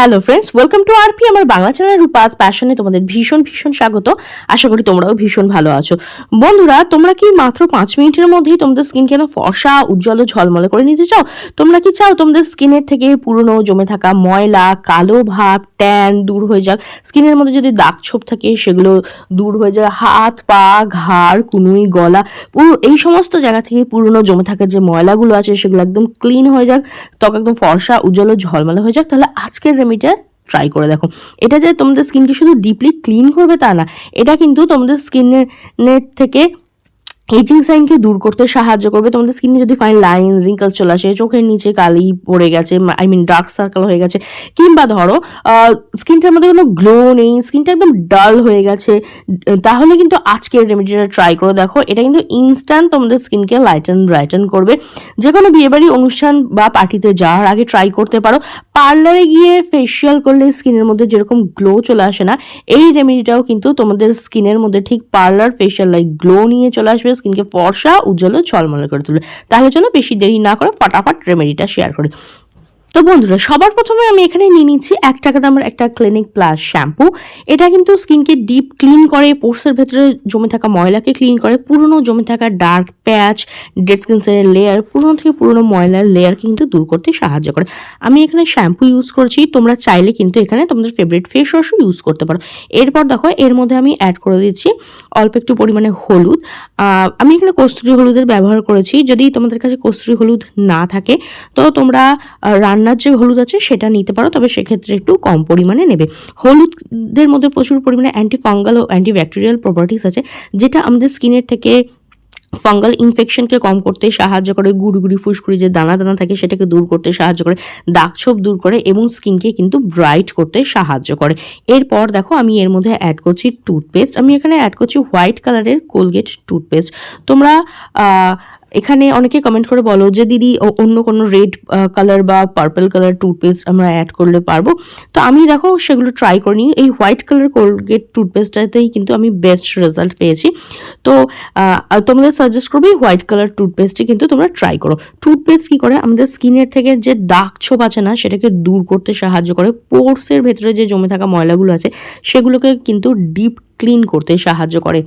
Hello friends welcome to RP আমার Bangla channel Rupa's প্যাশনে তোমাদের ভীষণ ভীষণ স্বাগত। আশা করি তোমরাও ভীষণ ভালো আছো। বন্ধুরা, তোমরা কি মাত্র পাঁচ মিনিটের মধ্যেই তোমাদের স্কিন কেন ফর্সা, উজ্জ্বল ঝলমলে করে নিতে চাও? তোমরা কি চাও তোমাদের স্কিনের থেকে পুরনো, জমে থাকা ময়লা, কালো ভাব ট্যান দূর হয়ে যাক? স্কিনের মধ্যে যদি দাগ ছোপ থাকে, সেগুলো দূর হয়ে যায়। হাত, পা, ঘাড়, কুনুই, গলা, পুরো এই সমস্ত জায়গা থেকে পুরনো, জমে থাকা যে ময়লাগুলো আছে, সেগুলো একদম ক্লিন হয়ে যাক, ত্বক একদম ফর্সা, উজ্জ্বল ঝলমলে হয়ে যাক। তাহলে আজকের রেমিডিটা ট্রাই করে দেখো। এটা যে তোমাদের স্কিনকে শুধু ডিপলি ক্লিন করবে তা না, এটা কিন্তু তোমাদের স্কিনের থেকে এজিং সাইনকে দূর করতে সাহায্য করবে। তোমাদের স্কিনে যদি ফাইন লাইন রিঙ্কল চলে আসে, চোখের নিচে কালি পড়ে গেছে আই মিন ডার্ক সার্কেল হয়ে গেছে, কিংবা ধরো স্কিনটার মধ্যে কোনো গ্লো নেই স্কিনটা একদম ডাল হয়ে গেছে তাহলে কিন্তু আজকের রেমেডিটা ট্রাই করে দেখো। এটা কিন্তু ইনস্ট্যান্ট তোমাদের স্কিনকে লাইটেন ব্রাইটেন করবে। যে কোনো বিয়েবাড়ি অনুষ্ঠান বা পার্টিতে যাওয়ার আগে ট্রাই করতে পারো। পার্লারে গিয়ে ফেসিয়াল করলে স্কিনের মধ্যে যেরকম গ্লো চলে আসে না, এই রেমেডিটাও কিন্তু তোমাদের স্কিনের মধ্যে ঠিক পার্লার ফেসিয়াল লাইক গ্লো নিয়ে চলে আসবে স্কিনকে ফর্সা, উজ্জ্বল ও ঝলমলে করে তুলবে। তাহলে চলো বেশি দেরি না করে ফটাফট রেমেডিটা শেয়ার করি। তো বন্ধুরা সবার প্রথমে আমি এখানে নিয়ে নিচ্ছি এক টাকা দামের একটা ক্লিনিক প্লাস শ্যাম্পু এটা কিন্তু স্কিনকে ডিপ ক্লিন করে পোর্সের ভেতরে জমে থাকা ময়লাকে ক্লিন করে পুরনো জমে থাকা ডার্ক প্যাচ ডেড স্কিন সেলের লেয়ার পুরনো থেকে পুরনো ময়লার লেয়ারকে কিন্তু দূর করতে সাহায্য করে। আমি এখানে শ্যাম্পু ইউজ করছি তোমরা চাইলে কিন্তু এখানে তোমাদের ফেভারিট ফেস ওয়াশও ইউজ করতে পারো। এরপর দেখো এর মধ্যে আমি অ্যাড করে দিচ্ছি অল্প একটু পরিমাণে হলুদ। আমি এখানে কস্তুরি হলুদের ব্যবহার করেছি। যদি তোমাদের কাছে কস্তুরি হলুদ না থাকে তো তোমরা আহ, রান্নার যে হলুদ আছে সেটা নিতে পারো, তবে সেক্ষেত্রে একটু কম পরিমাণে নেবে। হলুদের মধ্যে প্রচুর পরিমাণে অ্যান্টি ফাঙ্গাল ও অ্যান্টি ব্যাকটেরিয়াল প্রপার্টিস আছে, যেটা আমাদের স্কিনের থেকে ফাঙ্গাল ইনফেকশনকে কম করতে সাহায্য করে, গুড়গুড়ি, ফুসকুড়ি যে দানা দানা থাকে সেটাকে দূর করতে সাহায্য করে, দাগ ছোপ দূর করে এবং স্কিনকে কিন্তু ব্রাইট করতে সাহায্য করে। এরপর দেখো আমি এর মধ্যে অ্যাড করছি টুথপেস্ট আমি এখানে অ্যাড করছি হোয়াইট কালারের কোলগেট টুথপেস্ট তোমরা এখানে অনেকে কমেন্ট করে বলো যে, দিদি অন্য কোনো রেড কালার বা পার্পল কালার টুথপেস্ট আমরা অ্যাড করলে পারব? তো আমি দেখো সেগুলো ট্রাই করিনি। এই হোয়াইট কালার কোলগেট টুথপেস্টটাতেই কিন্তু আমি বেস্ট রেজাল্ট পেয়েছি। তো তোমাদের সাজেস্ট করব এই হোয়াইট কালার টুথপেস্টই কিন্তু তোমরা ট্রাই করো। টুথপেস্ট কি করে? আমাদের স্কিনের থেকে যে দাগ ছোপ আছে না, সেটাকে দূর করতে সাহায্য করে। পোর্সের ভেতরে যে জমে থাকা ময়লাগুলো আছে, সেগুলোকে কিন্তু ডিপ ক্লিন করতে সাহায্য করে।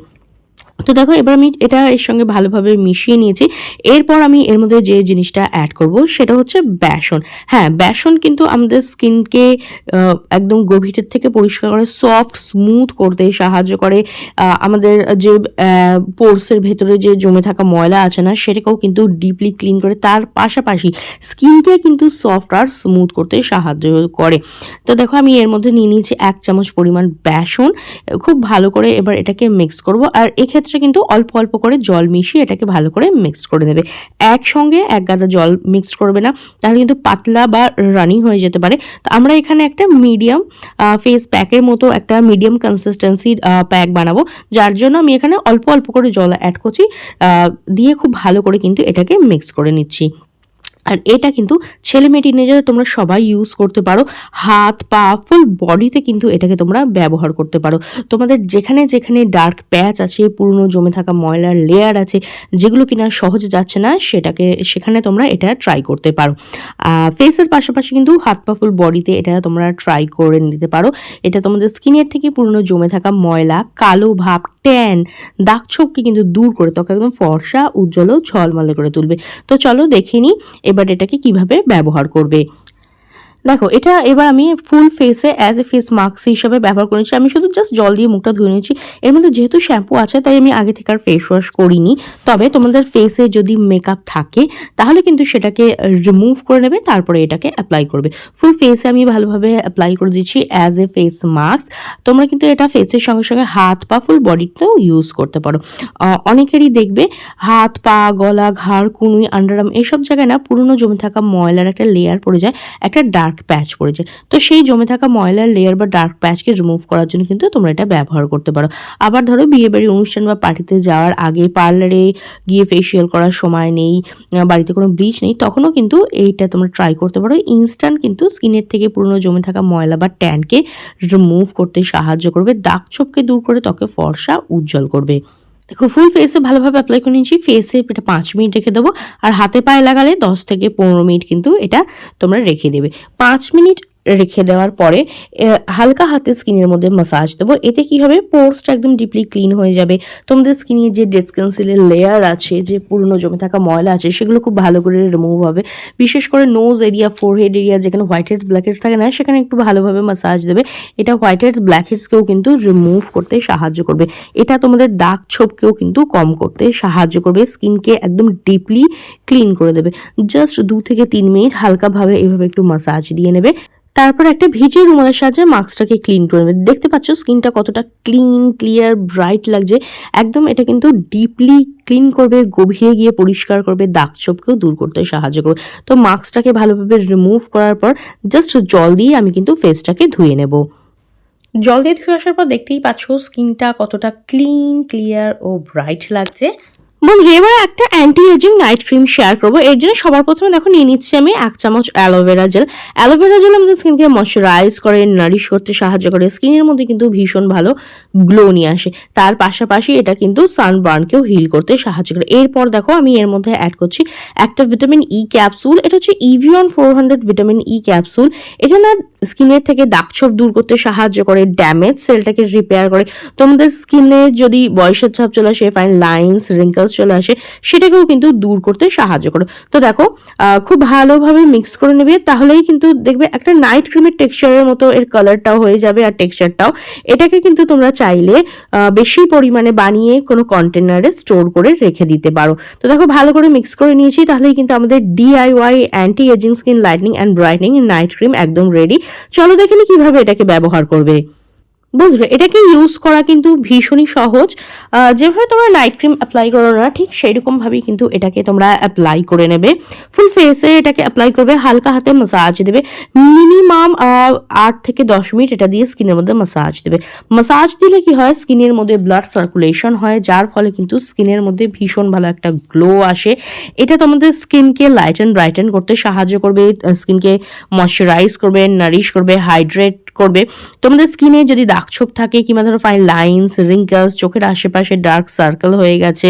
তো দেখো, এবার আমি এটা এর সঙ্গে ভালোভাবে মিশিয়ে নিয়েছি। এরপর আমি এর মধ্যে যে জিনিসটা অ্যাড করব, সেটা হচ্ছে বেসন। হ্যাঁ বেসন কিন্তু আমাদের স্কিনকে একদম গভীরের থেকে পরিষ্কার করে সফট স্মুথ করতে সাহায্য করে। আমাদের যে পোর্সের ভেতরে যে জমে থাকা ময়লা আছে না, সেটাকেও কিন্তু ডিপলি ক্লিন করে, তার পাশাপাশি স্কিনকে কিন্তু সফট আর স্মুথ করতে সাহায্য করে। তো দেখো, আমি এর মধ্যে নিয়ে নিয়েছি এক চামচ পরিমাণ বেসন। খুব ভালো করে এবার এটাকে মিক্স করব। আর এক্ষেত্রে কিন্তু অল্প অল্প করে জল মিশিয়ে এটাকে ভালো করে মিক্স করে নেবে। একসঙ্গে এক গাদা জল মিক্স করবে না, তাহলে কিন্তু পাতলা বা রানি হয়ে যেতে পারে। তো আমরা এখানে একটা মিডিয়াম ফেস প্যাকের মতো একটা মিডিয়াম কনসিস্টেন্সির প্যাক বানাবো। যার জন্য আমি এখানে অল্প অল্প করে জল অ্যাড করছি। দিয়ে খুব ভালো করে কিন্তু এটাকে মিক্স করে নিচ্ছি। আর এটা কিন্তু ছেলে মেয়ে টিনেজার তোমরা সবাই ইউজ করতে পারো। হাত, পা ফুল বডিতে কিন্তু এটাকে তোমরা ব্যবহার করতে পারো। তোমাদের যেখানে যেখানে ডার্ক প্যাচ আছে, পুরনো জমে থাকা ময়লার লেয়ার আছে, যেগুলো কিনা সহজে যাচ্ছে না, সেটাকে, সেখানে তোমরা এটা ট্রাই করতে পারো। ফেসের পাশাপাশি কিন্তু হাত, পা ফুল বডিতে এটা তোমরা ট্রাই করে নিতে পারো। এটা তোমাদের স্কিনের থেকে পুরনো জমে থাকা ময়লা, কালো ভাব ট্যান দাগ ছোপকে কিন্তু দূর করে ত্বক একদম ফর্সা, উজ্জ্বল ও ঝলমলে করে তুলবে। তো চলো দেখে নিই। এবার এটাকে কীভাবে ব্যবহার করবে? দেখো, এটা এবার আমি ফুল ফেসে অ্যাজ এ ফেস মাস্ক হিসাবে ব্যবহার করেছি। আমি শুধু জাস্ট জল দিয়ে মুখটা ধুয়ে নিয়েছি। এর মধ্যে যেহেতু শ্যাম্পু আছে, তাই আমি আগে থেকে আর ফেস ওয়াশ করিনি। তবে তোমাদের ফেসে যদি মেকআপ থাকে, তাহলে কিন্তু সেটাকে রিমুভ করে নেবে, তারপরে এটাকে অ্যাপ্লাই করবে। ফুল ফেসে আমি ভালোভাবে অ্যাপ্লাই করে দিচ্ছি অ্যাজ এ ফেস মাস্ক তোমরা কিন্তু এটা ফেসের সঙ্গে সঙ্গে হাত পা ফুল বডিতেও ইউজ করতে পারো। অনেকেরই দেখবে হাত পা, গলা, ঘাড়, কুনুই আন্ডারআর্ম এইসব জায়গায় না পুরনো জমে থাকা ময়লার একটা লেয়ার পড়ে যায়, একটা ডার্ক প্যাচ পড়ে যায় তো সেই জমে থাকা ময়লার লেয়ার বা ডার্ক প্যাচকে রিমুভ করার জন্য কিন্তু তোমরা এটা ব্যবহার করতে পারো। আবার ধরো বিয়ে বাড়ি অনুষ্ঠান বা পার্টিতে যাওয়ার আগে পার্লারে গিয়ে ফেসিয়াল করার সময় নেই বাড়িতে কোনো ব্লিচ নেই, তখনও কিন্তু এইটা তোমরা ট্রাই করতে পারো। ইনস্ট্যান্ট কিন্তু স্কিনের থেকে পুরনো জমে থাকা ময়লা বা ট্যানকে রিমুভ করতে সাহায্য করবে। দাগ ছোপকে দূর করে ত্বকে ফর্সা উজ্জ্বল করবে। দেখো ফুল ফেসে ভালোভাবে অ্যাপ্লাই করে নিয়েছি। ফেসে এটা পাঁচ মিনিট রেখে দেবো। আর হাতে পায়ে লাগালে দশ থেকে পনেরো মিনিট কিন্তু এটা তোমরা রেখে দেবে। পাঁচ মিনিট রেখে দেওয়ার পরে হালকা হাতে স্কিনের মধ্যে মাসাজ দেবো। এতে কি হবে? পোর্সটা একদম ডিপলি ক্লিন হয়ে যাবে। তোমাদের স্কিনে যে ডেড স্কিনসিলের লেয়ার আছে, যে পুরনো জমে থাকা ময়লা আছে, সেগুলো খুব ভালো করে রিমুভ হবে। বিশেষ করে নোজ এরিয়া ফোরহেড এরিয়া যেখানে হোয়াইট হেডস ব্ল্যাক হেডস থাকে না, সেখানে একটু ভালোভাবে মাসাজ দেবে। এটা হোয়াইট হেডস ব্ল্যাক হেডসকেও কিন্তু রিমুভ করতে সাহায্য করবে। এটা তোমাদের দাগ ছোপকেও কিন্তু কম করতে সাহায্য করবে। স্কিনকে একদম ডিপলি ক্লিন করে দেবে। জাস্ট দু থেকে তিন মিনিট হালকাভাবে এভাবে একটু মাসাজ দিয়ে নেবে। তারপর একটা ভিজে রুমালের সাহায্যে মাস্কটাকে ক্লিন করে নেবে। দেখতে পাচ্ছ স্কিনটা কতটা ক্লিন ক্লিয়ার ব্রাইট লাগছে। একদম এটা কিন্তু ডিপলি ক্লিন করবে, গভীরে গিয়ে পরিষ্কার করবে, দাগ ছোপকেও দূর করতে সাহায্য করবে। তো মাস্কটাকে ভালোভাবে রিমুভ করার পর জাস্ট জল দিয়ে আমি কিন্তু ফেসটাকে ধুয়ে নেব। জল দিয়ে ধুয়ে আসার পর দেখতেই পাচ্ছ স্কিনটা কতটা ক্লিন ক্লিয়ার ও ব্রাইট লাগছে। বন্ধু এবার একটা anti ageing night cream share করব। এর জন্য সবার প্রথমে দেখো নিয়ে নিচ্ছি আমি এক চামচ অ্যালোভেরা জেল অ্যালোভেরা জেল আমাদের স্কিনকে ময়শ্চারাইজ করে নারিশ করতে সাহায্য করে। স্কিনের মধ্যে কিন্তু ভীষণ ভালো গ্লো নিয়ে আসে। তার পাশাপাশি এটা কিন্তু সানবার্নকেও হিল করতে সাহায্য করে। এরপর দেখো আমি এর মধ্যে অ্যাড করছি একটা ভিটামিন ই ক্যাপসুল এটা হচ্ছে Evion four hundred vitamin E capsule এটা না স্কিনের থেকে দাগছোপ দূর করতে সাহায্য করে ড্যামেজ সেলটাকে রিপেয়ার করে। তোমাদের স্কিনে যদি বয়সের ছাপ চলে আসে ফাইন লাইন্স রিঙ্কলস চলে আসে, সেটাকেও কিন্তু দূর করতে সাহায্য করে। তো দেখো খুব ভালোভাবে মিক্স করে নেবে, তাহলেই কিন্তু দেখবে একটা নাইট ক্রিমের টেক্সচারের মতো এর কালারটাও হয়ে যাবে আর টেক্সচারটাও এটাকে কিন্তু তোমরা চাইলে বেশি পরিমাণে বানিয়ে কোনো কন্টেনারে স্টোর করে রেখে দিতে পারো। তো দেখো, ভালো করে মিক্স করে নিয়েছি, তাহলেই কিন্তু আমাদের DIY anti ageing skin lightening and brightening night cream একদম রেডি চলো দেখে নি কীভাবে এটাকে ব্যবহার করবে। বন্ধুরা, এটাকে ইউজ করা কিন্তু ভীষণই সহজ। যেভাবে তোমরা নাইট ক্রিম অ্যাপ্লাই করো না, ঠিক সেই রকমভাবেই কিন্তু এটাকে তোমরা অ্যাপ্লাই করে নেবে। ফুল ফেসে এটাকে অ্যাপ্লাই করবে, হালকা হাতে মাসাজ দেবে। মিনিমাম আট থেকে দশ মিনিট এটা দিয়ে স্কিনের মধ্যে মাসাজ দেবে। মাসাজ দিলে কি হয়? স্কিনের মধ্যে ব্লাড সার্কুলেশন হয়, যার ফলে কিন্তু স্কিনের মধ্যে ভীষণ ভালো একটা গ্লো আসে। এটা তোমাদের স্কিনকে লাইট অ্যান্ড ব্রাইটেন করতে সাহায্য করবে স্কিনকে ময়শ্চারাইজ করবে নারিশ করবে হাইড্রেট করবে। তোমাদের স্কিনে যদি দাগছোপ থাকে, কিংবা ধরো ফাইন লাইন্স রিঙ্কলস চোখের আশেপাশে ডার্ক সার্কেল হয়ে গেছে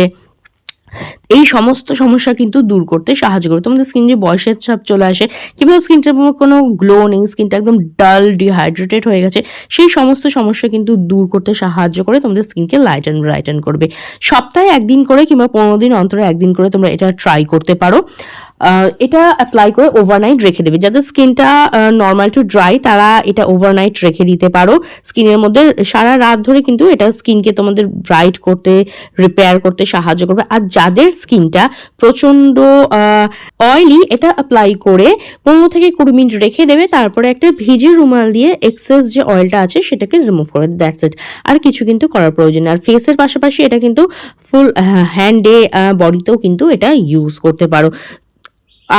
এই সমস্ত সমস্যা কিন্তু দূর করতে সাহায্য করবে তোমাদের স্কিন যে বয়সের ছাপ চলে আসে কিংবা স্কিনটার কোনো গ্লো নেই স্কিনটা একদম ডাল ডিহাইড্রেটেড হয়ে গেছে, সেই সমস্ত সমস্যা কিন্তু দূর করতে সাহায্য করে, তোমাদের স্কিনকে লাইট অ্যান্ড ব্রাইটেন করবে। সপ্তাহে একদিন করে কিংবা পনেরো দিন অন্তরে একদিন করে তোমরা এটা ট্রাই করতে পারো। এটা অ্যাপ্লাই করে ওভারনাইট রেখে দেবে। যাদের স্কিনটা নর্মাল টু ড্রাই তারা এটা ওভারনাইট রেখে দিতে পারো। স্কিনের মধ্যে সারা রাত ধরে কিন্তু এটা স্কিনকে তোমাদের ব্রাইট করতে রিপেয়ার করতে সাহায্য করবে। আর যাদের স্কিনটা প্রচণ্ড অয়েলি এটা অ্যাপ্লাই করে পনেরো থেকে কুড়ি মিনিট রেখে দেবে, তারপরে একটা ভিজে রুমাল দিয়ে এক্সেস যে অয়েলটা আছে সেটাকে রিমুভ করে দ্যাটস ইট আর কিছু কিন্তু করার প্রয়োজন আর ফেসের পাশাপাশি এটা কিন্তু ফুল হ্যান্ডে বডিতেও কিন্তু এটা ইউজ করতে পারো।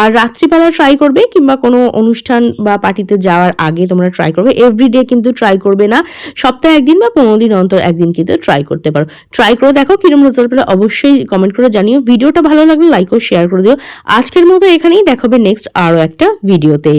আর রাত্রিবেলা ট্রাই করবে কিংবা কোনো অনুষ্ঠান বা পার্টিতে যাওয়ার আগে তোমরা ট্রাই করবে। এভরিডে কিন্তু ট্রাই করবে না। সপ্তাহে একদিন বা পনেরো দিন অন্তর একদিন কিন্তু ট্রাই করতে পারো। ট্রাই করে দেখো কিরম রেজাল্ট পেলে অবশ্যই কমেন্ট করে জানিও। ভিডিওটা ভালো লাগলে লাইক ও শেয়ার করে দিও। আজকের মতো এখানেই দেখাবে নেক্সট আরও একটা ভিডিওতে